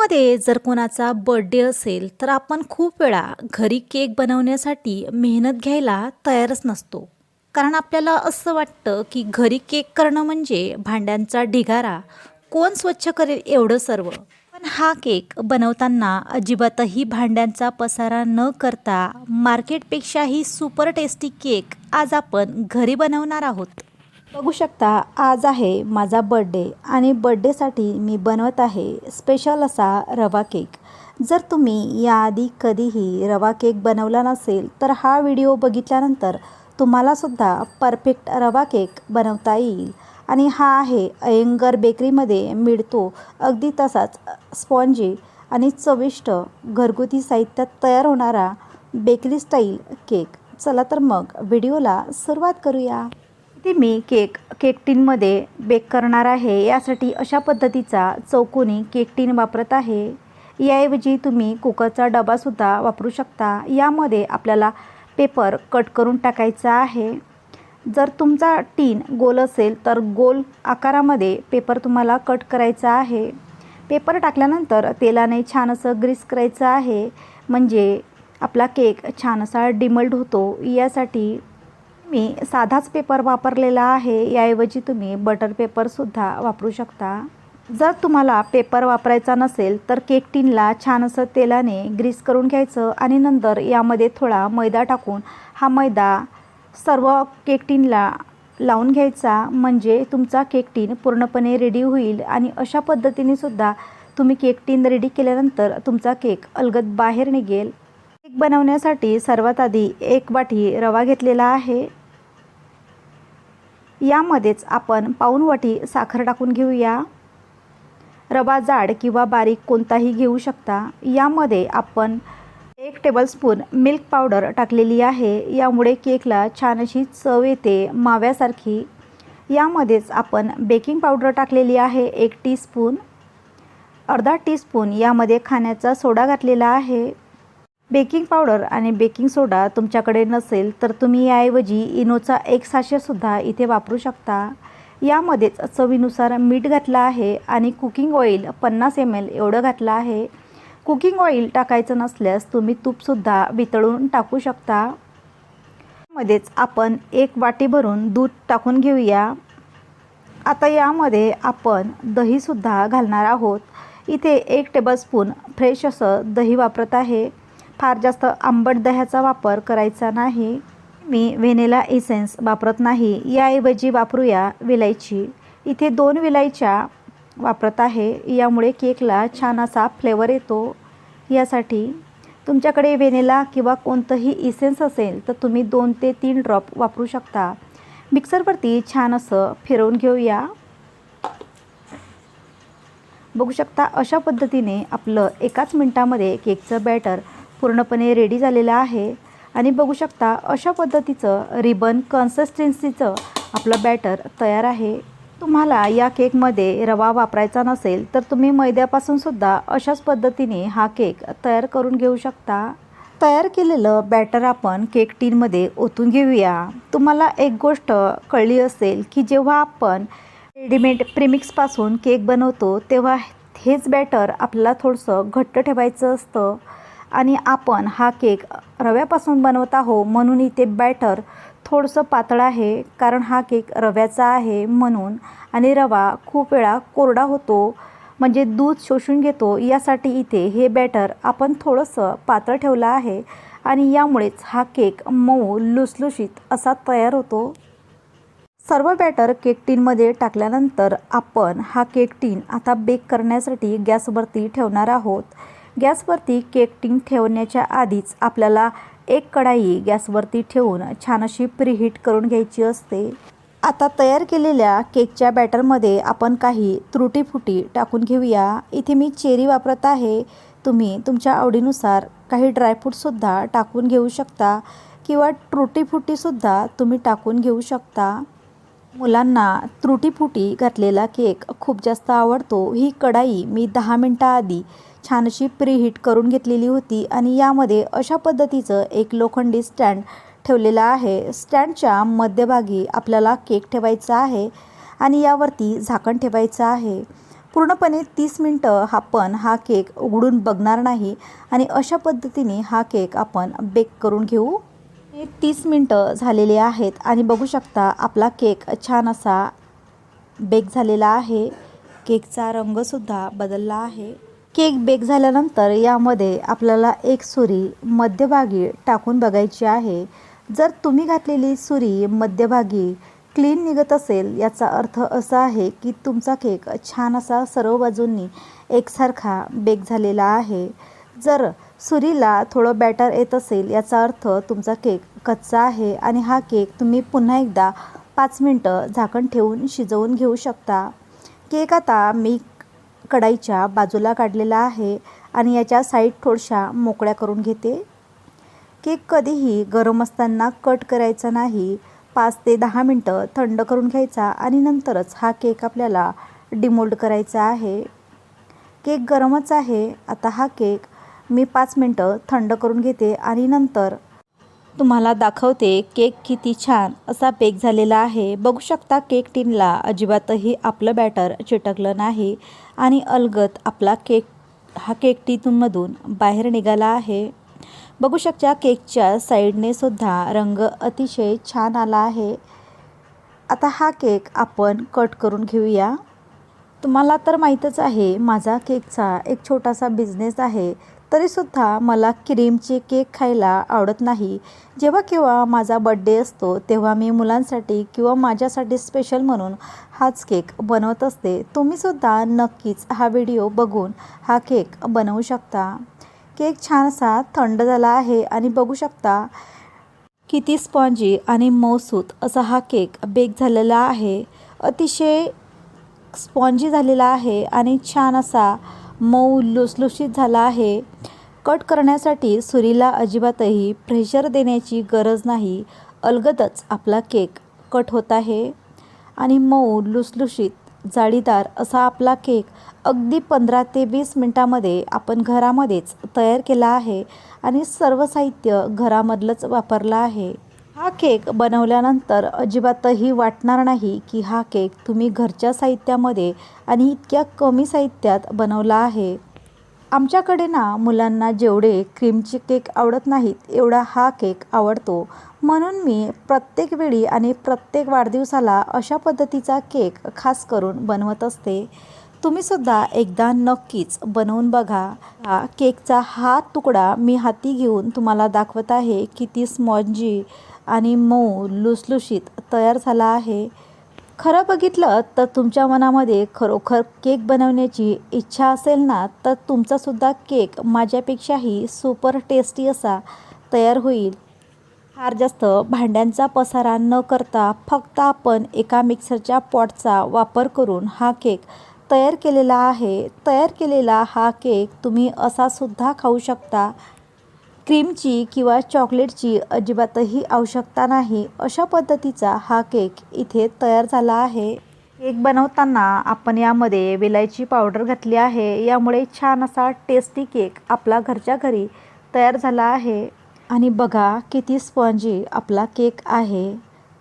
घरामध्ये जर कोणाचा बर्थडे असेल तर आपण खूप वेळा घरी केक बनवण्यासाठी मेहनत घ्यायला तयारच नसतो. कारण आपल्याला असं वाटतं की घरी केक करणं म्हणजे भांड्यांचा ढिगारा. कोण स्वच्छ करेल एवढं सर्व. पण हा केक बनवताना अजिबातही भांड्यांचा पसारा न करता मार्केटपेक्षाही सुपर टेस्टी केक आज आपण घरी बनवणार आहोत. बघू शकता आज आहे माझा बड्डे आणि बड्डेसाठी मी बनवत आहे स्पेशल असा रवा केक जर तुम्ही याआधी कधीही रवा केक बनवला नसेल तर हा व्हिडिओ बघितल्यानंतर तुम्हालासुद्धा परफेक्ट रवा केक बनवता येईल. आणि हा आहे अयंगर बेकरीमध्ये मिळतो अगदी तसाच स्पॉन्जी आणि चविष्ट घरगुती साहित्यात तयार होणारा बेकरी स्टाईल केक चला तर मग व्हिडिओला सुरुवात करूया. ती मी केक केक टीनमध्ये बेक करणार आहे. यासाठी अशा पद्धतीचा चौकोनी केक टीन वापरत आहे. याऐवजी तुम्ही कुकरचा डबासुद्धा वापरू शकता. यामध्ये आपल्याला पेपर कट करून टाकायचा आहे. जर तुमचा टीन गोल असेल तर गोल आकारामध्ये पेपर तुम्हाला कट करायचा आहे. पेपर टाकल्यानंतर तेलाने छान असं ग्रीस करायचं आहे. म्हणजे आपला केक छान असा डिमल्ड होतो. यासाठी मी साधाच पेपर वापरलेला आहे याऐवजी तुम्ही बटर पेपरसुद्धा वापरू शकता. जर तुम्हाला पेपर वापरायचा नसेल तर केक टीनला छान असं तेलाने ग्रीस करून घ्यायचं आणि नंतर यामध्ये थोडा मैदा टाकून हा मैदा सर्व केक टीनला लावून घ्यायचा. म्हणजे तुमचा केक टीन पूर्णपणे रेडी होईल आणि अशा पद्धतीने सुद्धा तुम्ही केक टीन रेडी केल्यानंतर तुमचा केक अलगद बाहेर निघेल. केक बनवण्यासाठी सर्वात आधी एक वाटी रवा घेतलेला आहे. यामध्येच आपण पाऊण साखर टाकून घेऊया. रवा जाड किंवा बारीक कोणताही घेऊ शकता. यामध्ये आपण एक टेबलस्पून मिल्क पावडर टाकलेली आहे. यामुळे केकला छान अशी चव येते माव्यासारखी. यामध्येच आपण बेकिंग पावडर टाकलेली आहे एक टीस्पून अर्धा टीस्पून यामध्ये खाण्याचा सोडा घातलेला आहे. बेकिंग पावडर आणि बेकिंग सोडा तुमच्याकडे नसेल तर तुम्ही याऐवजी इनोचा एक साशेसुद्धा इथे वापरू शकता. यामध्येच चवीनुसार मीठ घातलं आहे आणि कुकिंग ऑइल पन्नास एम एल एवढं घातलं आहे. कुकिंग ऑइल टाकायचं नसल्यास तुम्ही तूपसुद्धा वितळून टाकू शकता. मध्येच आपण एक वाटी भरून दूध टाकून घेऊया. आता यामध्ये आपण दहीसुद्धा घालणार आहोत. इथे एक टेबलस्पून फ्रेश असं दही वापरत आहे. फार जास्त आंबट दह्याचा वापर करायचा नाही. मी व्हेनेला इसेन्स वापरत नाही. याऐवजी वापरूया विलायची. इथे दोन विलायच्या वापरत आहे. यामुळे केकला छान असा फ्लेवर येतो. यासाठी तुमच्याकडे व्हेनेला किंवा कोणतंही इसेन्स असेल तर तुम्ही दोन ते तीन ड्रॉप वापरू शकता. मिक्सरवरती छान असं फिरवून घेऊया. बघू शकता अशा पद्धतीने आपलं एकाच मिनटामध्ये केकचं बॅटर पूर्णपणे रेडी झालेलं आहे. आणि बघू शकता अशा पद्धतीचं रिबन कन्सिस्टन्सीचं आपलं बॅटर तयार आहे. तुम्हाला या केकमध्ये रवा वापरायचा नसेल तर तुम्ही मैद्यापासूनसुद्धा अशाच पद्धतीने हा केक तयार करून घेऊ शकता. तयार केलेलं बॅटर आपण केक टीनमध्ये ओतून घेऊया. तुम्हाला एक गोष्ट कळली असेल की जेव्हा आपण रेडीमेड प्रिमिक्सपासून केक बनवतो तेव्हा हेच बॅटर आपल्याला थोडंसं घट्ट ठेवायचं असतं. आणि आपण हा केक रव्यापासून बनवत आहो म्हणून इथे बॅटर थोडंसं पातळ आहे कारण हा केक रव्याचा आहे म्हणून. आणि रवा खूप वेळा कोरडा होतो म्हणजे दूध शोषून घेतो यासाठी इथे हे बॅटर आपण थोडंसं पातळ ठेवलं आहे. आणि यामुळेच हा केक मऊ लुसलुशीत असा तयार होतो. सर्व बॅटर केक टीनमध्ये टाकल्यानंतर आपण हा केक टीन आता बेक करण्यासाठी गॅसवरती ठेवणार आहोत. गॅसवरती केक टिंग ठेवण्याच्या आधीच आपल्याला एक कढाई गॅसवरती ठेवून छान अशी प्रीहीट करून घ्यायची असते. आता तयार केलेल्या केकच्या बॅटरमध्ये आपण काही त्रुटीफुटी टाकून घेऊया. इथे मी चेरी वापरत आहे. तुम्ही तुमच्या आवडीनुसार काही ड्रायफ्रूटसुद्धा टाकून घेऊ शकता किंवा त्रुटीफुटीसुद्धा तुम्ही टाकून घेऊ शकता. मुलांना त्रुटीफुटी घातलेला केक खूप जास्त आवडतो. ही कढाई मी दहा मिनटाआधी छानशी प्रीहीट करून घेतलेली होती आणि यामध्ये अशा पद्धतीचं एक लोखंडी स्टँड ठेवलेला आहे. स्टँडच्या मध्यभागी आपल्याला केक ठेवायचा आहे आणि यावरती झाकण ठेवायचं आहे. पूर्णपणे तीस मिनटं आपण हा केक उघडून बघणार नाही आणि अशा पद्धतीने हा केक आपण बेक करून घेऊ. हे तीस मिनटं झालेले आहेत. आणि बघू शकता आपला केक छान असा बेक झालेला आहे. केकचा रंगसुद्धा बदलला आहे. केक बेक झाल्यानंतर यामध्ये आपल्याला एक सुरी मध्यभागी टाकून बघायची आहे. जर तुम्ही घातलेली सुरी मध्यभागी क्लीन निघत असेल याचा अर्थ असा आहे की तुमचा केक छान असा सर्व बाजूंनी एकसारखा बेक झालेला आहे. जर सुरीला थोडं बॅटर येत असेल याचा अर्थ तुमचा केक कच्चा आहे आणि हा केक तुम्ही पुन्हा एकदा पाच मिनटं झाकण ठेवून शिजवून घेऊ शकता. केक आता मी कढाईच्या बाजूला काढलेला आहे आणि याच्या साईड थोडशा मोकळ्या करून घेते. केक कधीही गरम असताना कट करायचा नाही. पाच ते दहा मिनटं थंड करून घ्यायचा आणि नंतरच हा केक आपल्याला डिमोल्ड करायचा आहे. केक गरमच आहे. आता हा केक मी पाच मिनटं थंड करून घेते आणि नंतर तुम्हाला दाखवते केक किती छान असा बेक झालेला आहे. बघू शकता केक टिनला अजिबातही आपलं बॅटर चिटकलं नाही आणि अलगत आपला केक हा केक टिनमधून बाहेर निघाला आहे. बघू शकता केकच्या साईडने सुद्धा रंग अतिशय छान आला आहे. आता हा केक आपण कट करून घेऊया. तुम्हाला तर माहीतच आहे माझा केकचा एक छोटासा बिझनेस आहे. तरीसुद्धा मला क्रीमचे केक खायला आवडत नाही. जेव्हा केव्हा माझा बड्डे असतो तेव्हा मी मुलांसाठी किंवा माझ्यासाठी स्पेशल म्हणून हाच केक बनवत असते. तुम्हीसुद्धा नक्कीच हा व्हिडिओ बघून हा केक बनवू शकता. केक छान असा थंड झाला आहे आणि बघू शकता किती स्पॉन्जी आणि मऊसूत असा हा केक बेक झालेला आहे. अतिशय स्पॉन्जी झालेला आहे आणि छान असा मऊ लुसलुशीत झाला आहे. कट करण्यासाठी सुरीला अजिबातही प्रेशर देण्याची गरज नाही. अलगदच आपला केक कट होत आहे. आणि मऊ लुसलुशीत जाळीदार असा आपला केक अगदी पंधरा ते वीस मिनटामध्ये आपण घरामध्येच तयार केला आहे आणि सर्व साहित्य घरामधलंच वापरलं आहे. हा केक बनवल्यानंतर अजिबातही वाटणार नाही की हा केक तुम्ही घरच्या साहित्यामध्ये आणि इतक्या कमी साहित्यात बनवला आहे. आमच्याकडे ना मुलांना जेवढे क्रीमचे केक आवडत नाहीत एवढा हा केक आवडतो. म्हणून मी प्रत्येक वेळी आणि प्रत्येक वाढदिवसाला अशा पद्धतीचा केक खास करून बनवत असते. तुम्हीसुद्धा एकदा नक्कीच बनवून बघा. हा केकचा हा तुकडा मी हाती घेऊन तुम्हाला दाखवत आहे किती स्मॉन्जी आणि मऊ लुसलुशीत तयार झाला आहे. खरं बघितलं तर तुमच्या मनामध्ये खरोखर केक बनवण्याची इच्छा असेल ना तर तुमचासुद्धा केक माझ्यापेक्षाही सुपर टेस्टी असा तयार होईल. फार जास्त भांड्यांचा पसारा न करता फक्त आपण एका मिक्सरच्या पॉटचा वापर करून हा केक तयार केलेला आहे. तयार केलेला हा केक तुम्ही असासुद्धा खाऊ शकता. क्रीमची किंवा चॉकलेटची अजिबातही आवश्यकता नाही अशा पद्धतीचा हा केक इथे तयार झाला आहे. केक बनवताना आपण यामध्ये विलायची पावडर घातली आहे. यामुळे छान असा टेस्टी केक आपला घरच्या घरी तयार झाला आहे. आणि बघा किती स्पॉन्जी आपला केक आहे.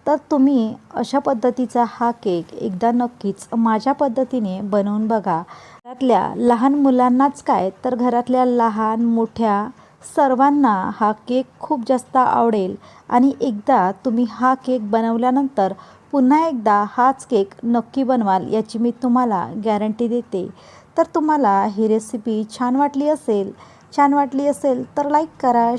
तर तुम्ही अशा पद्धतीचा हा केक एकदा नक्कीच माझ्या पद्धतीने बनवून बघा. घरातल्या लहान मुलांनाच काय तर घरातल्या लहान मोठ्या सर्वांना हा केक खूप जास्त आवडेल. आणि एकदा तुम्ही हा केक बनवल्यानंतर पुन्हा एकदा हाच केक नक्की बनवाल याची मी तुम्हाला गॅरंटी देते. तर तुम्हाला ही रेसिपी छान वाटली असेल छान वाटली असेल तर लाईक करा शेअर